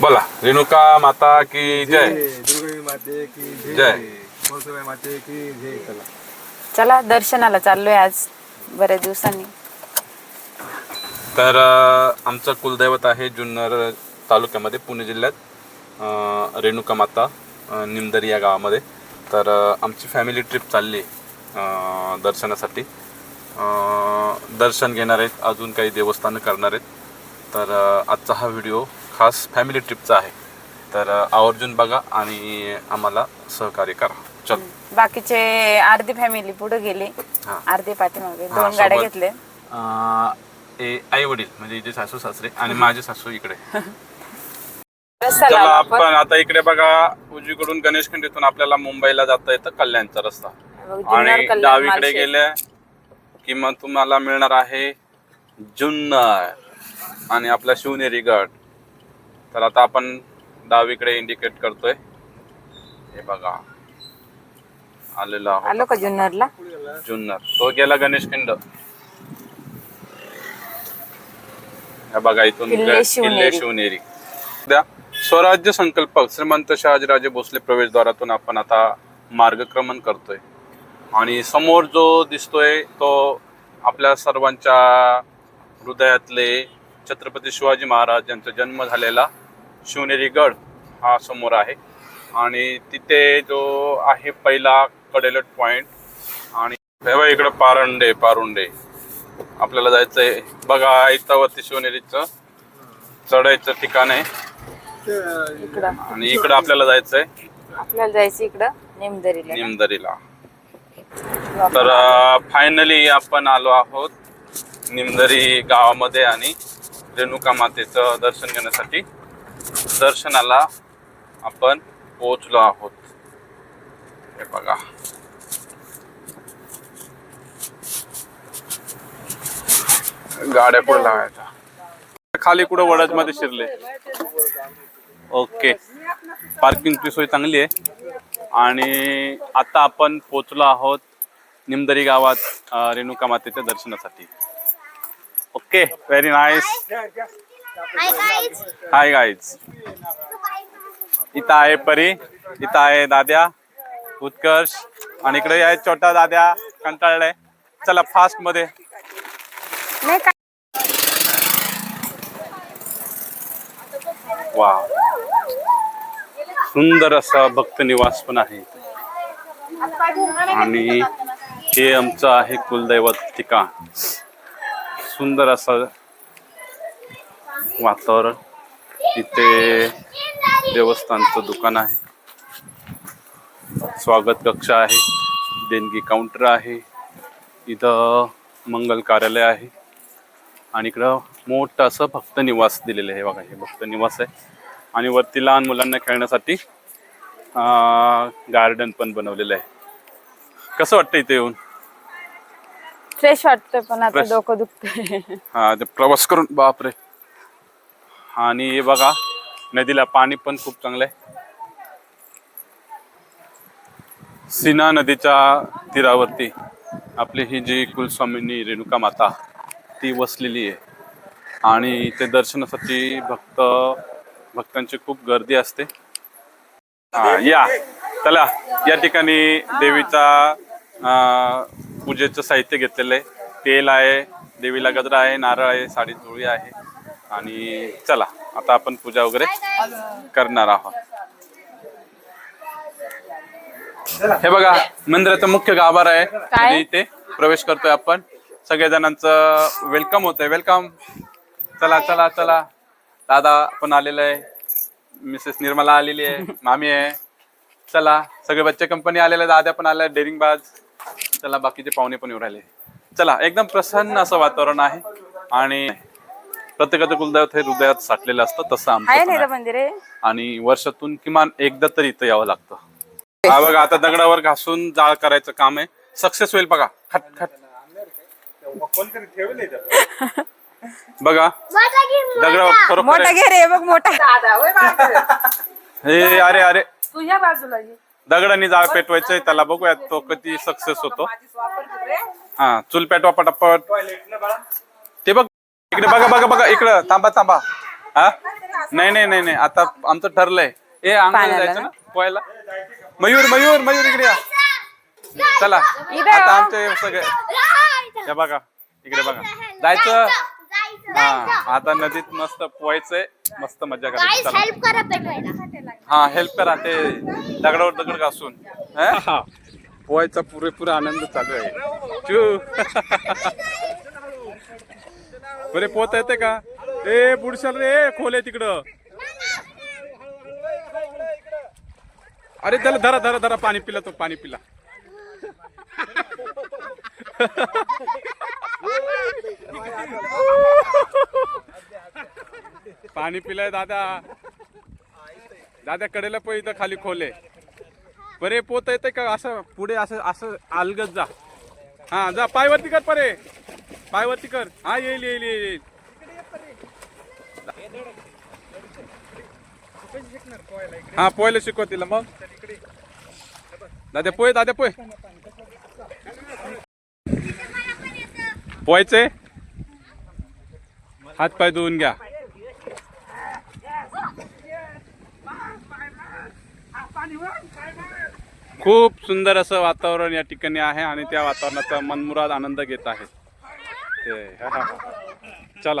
बोला रेणुका माता की जय? दुर्गई माते की जय. कोळसबाई माते की जय चला. चला दर्शनाला चाललोय आज बऱ्याच दिवसांनी. तर आमचं कुलदैवत आहे जुन्नर तालुक्यामध्ये पुणे जिल्ह्यात. रेणुका माता निमदरी या गावामध्ये. तर आमची फॅमिली ट्रिप चालली आहे, दर्शनासाठी. दर्शन घेणार आहेत अजून काही देवस्थानं करणार आहेत. तर आजचा हा व्हिडिओ खास फॅमिली ट्रिपचा आहे. तर आवर्जून बघा आणि आम्हाला सहकार्य करा. चल. बाकीचे अर्धी फॅमिली पुढे गेली. अर्धे पाठीमागे दोन गाड्या. घेतले आई वडील म्हणजे जे सासू सासरे आणि माझे सासू इकडे. चला आपण आता इकडे बघा उजवीकडून गणेश खंडीतून आपल्याला मुंबईला जाता येतं कल्याणचा रस्ता. आणि डावीकडे. गेले कि मग तुम्हाला मिळणार आहे जुन्नर आणि आपला शिवनेरी गड. तर आता आपण डावीकडे इंडिकेट करतोय. हे बघा. आलेलो आलो का जुन्नरला? जुन्नर. तो गेला गणेश खिंड. हे बघा इथून. किल्ले शिवनेरी. द्या. स्वराज्य संकल्पक श्रीमंत शहाजीराजे भोसले प्रवेशद्वारातून आपण आता मार्गक्रमण करतोय. आणि समोर जो दिसतोय तो आपल्या सर्वांच्या हृदयातले छत्रपती शिवाजी महाराज यांचा जन्म झालेला शिवनेरी गड हा समोर आहे. आणि तिथे जो आहे पहिला कडेलट पॉइंट आणि तेव्हा इकडं पारंडे पारुंडे. आपल्याला जायचंय. बघा ऐतावरती शिवनेरीचं चढायचं ठिकाण आहे. इकडं. आणि इकडं आपल्याला जायचंय? आपल्याला जायचं इकडं नेमदरीला. निमदरीला. तर फायनली आपण आलो आहोत निमदरी गावामध्ये आणि रेणुका मातेचं दर्शन घेण्यासाठी. दर्शनाला आपण पोहोचलो आहोत. हे बघा. गाड्या पुढे लावायच्या. खाली कुठं वडदमध्ये शिरले? ओके. पार्किंगची सोय चांगली आहे. आणि आता आपण पोचलो आहोत निमदरी गावात रेणुका मातेच्या दर्शनासाठी. Okay very nice hi guys इथं आहे परी इथं आहे दाद्या उत्कर्ष आणि इकडे आहे छोटा दाद्या कंटाळलाय. चला फास्टमध्ये. वा सुंदर असा भक्त निवास पण आहे. आणि हे आमचं आहे कुलदैवत ठिकाण. सुंदर असं वातावरण. इथे देवस्थानचं दुकान आहे. स्वागत कक्ष आहे. देणगी काउंटर आहे. इथं मंगल कार्यालय आहे. आणि इकडं मोठं असं भक्त निवास दिलेलं आहे. बघा हे भक्त निवास आहे. आणि वरती लहान मुलांना खेळण्यासाठी गार्डन पण बनवलेलं आहे. कसं वाटतं इथे येऊन? फ्रेश वाटतंय पण आता Fresh. डोकं दुखतंय. हा ते प्रवास करून बापरे. आणि हे बघा नदीला पाणी पण खूप चांगलं आहे. सीना नदीच्या तीरावरती आपली ही जी कुलस्वामिनी रेणुका माता ती वसलेली आहे. आणि ते दर्शनासाठी भक्त भक्तांची खूप गर्दी असते. हा या. चला या ठिकाणी देवीचा पूजेचं साहित्य घेतलेलं आहे. तेल आहे देवीला गजरा आहे नारळ आहे साडी चोळी आहे. आणि चला आता आपण पूजा वगैरे करणार आहोत. हे बघा मंदिराचं मुख्य गाभार आहे. म्हणजे इथे प्रवेश करतोय आपण. सगळ्या जणांचं वेलकम होतंय. वेलकम चला चला चला. दादा पण आलेला आहे. मिसेस निर्मला आलेली आहे. मामी आहे. चला सगळे बच्चे कंपनी आलेले दादा पण आलाय डेरिंग बाज. चला बाकीचे पाहुणे पण येऊ राहिले. चला एकदम प्रसन्न असं वातावरण आहे. आणि प्रत्येकाचं कुलदैवत हे हृदयात साठलेलं असतं तसं आमचं आहे पण ना आहे. इथं मंदिर? आहे आणि वर्षातून किमान एकदा तरी इथं यावं लागतं. हा बघा आता दगडावर घासून जाळ करायचं काम आहे. सक्सेस होईल बघा. खट खट. कोणतरी ठेवले इथं. बघा. दगडावर खरोखर मोठा घे रे बघ मोठा. हे अरे अरे. तू या बाजूला ये. दगडाने जाळ पेटवायचंय त्याला बघूया तो किती सक्सेस होतो. माझीच वापर कर रे. हा चूल पेटवा पटापट. ते बघ इकडे बघा बघा बघा इकडं. थांबा थांबा. हा? नाही नाही नाही नाही. आता आमचं ठरलंय. ए अंगाला पाण्याला. जायचं ना? पोहायला? मयूर मयूर मयूर इकडे या. चला. आता आमचे सगळे. हे बघा. इकडे बघा. जायचं. हा आता नदीत मस्त पोहायचंय. मस्त मजा करायची. चला. हेल्प करा पेटवायला. हा हेल्प करा. ते दगडावर दगड घासून. हा? पोहायचा पुरेपूर आनंद चालू आहे. चू. बरे पोहता येते का? ए बुडशाल रे खोल आहे तिकडं. अरे त्याला धरा धरा धरा पाणी पिला तो पाणी पिला. पाणी पिलाय दादा. दादा कडेला पण इथं खाली खोले परे पोत येते का? असं पुढे असं असं अलगत जा. हा जा. पायवरती कर परे. पायवरती कर. हा येईल येईल येईल येईल. हा पोहायला शिकव तिला मग. दादा पोय दादा पोय. पोहायचे? हात पाय धुवून घ्या. खूप सुंदर असं वातावरण या ठिकाणी आहे आणि त्या वातावरणाचा मनमुराद आनंद घेत आहे. ते चला.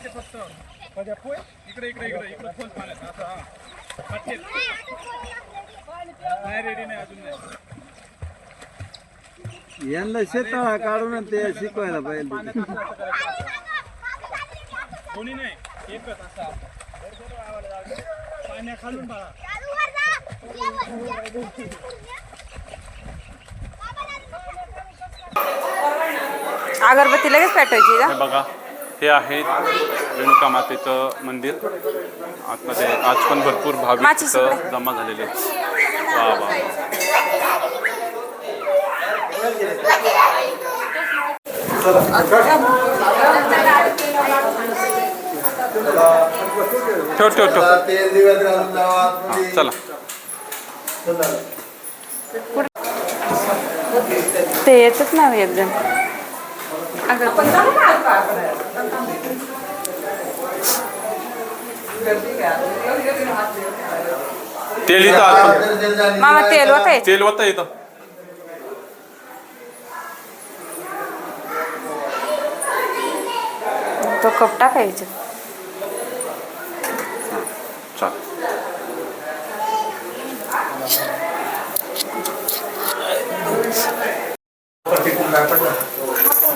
इकडे इकडे इकडे इकडे खोल पाण्यात असं हा. नाही रेडी नाही अजून नाही यांना शेताळा काढून ते शिकवायला पाहिजे कोणी नाही एकच असा पाण्याखालून बघा अगरबत्ती लगेच पेटवायची का बघा। हे आहे रेणुका मातेचं मंदिर. आतमध्ये आज पण भरपूर भाविक तिथं. जमा झालेले वा वा. ठेव ठेव ठेव. हा, चला. ते येतच ना एक जण. तेल इथं आत- मामा तेल होत तेल होतं इथं. तो कप टाकायचं. चाल.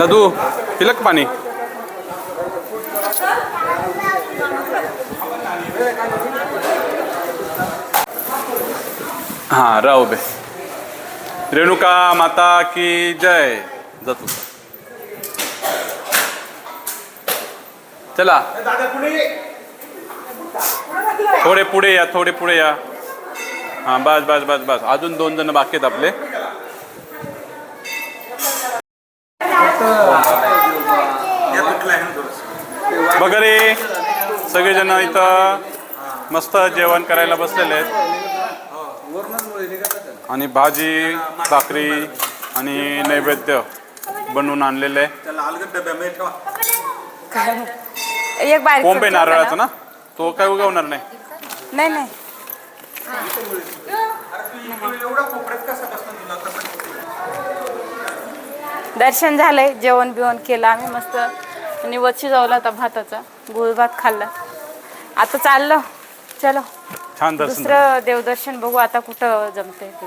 दादू पिलक पाणी. हा राहू बे रेणुका माता की जय. जातो. चला. थोडे पुढे या थोडे पुढे या. हा बस बस बस बस. अजून दोन जण बाकी आहेत आपले. बघा रे सगळेजण इथं मस्त जेवण करायला बसलेले आहेत. आणि भाजी भाकरी आणि नैवेद्य बनवून आणलेलं. आहे एक बारीक कोंबे नारळाचा ना? तो काय उगवणार नाही. नाही नाही. दर्शन झालंय जेवण बिवण केलं आम्ही मस्त निवत शिजवला होता भाताचा गुळ भात खाल्ला आता चाललो चलो छान दर्शन. दुसरं देवदर्शन बघू आता कुठं जमतंय ते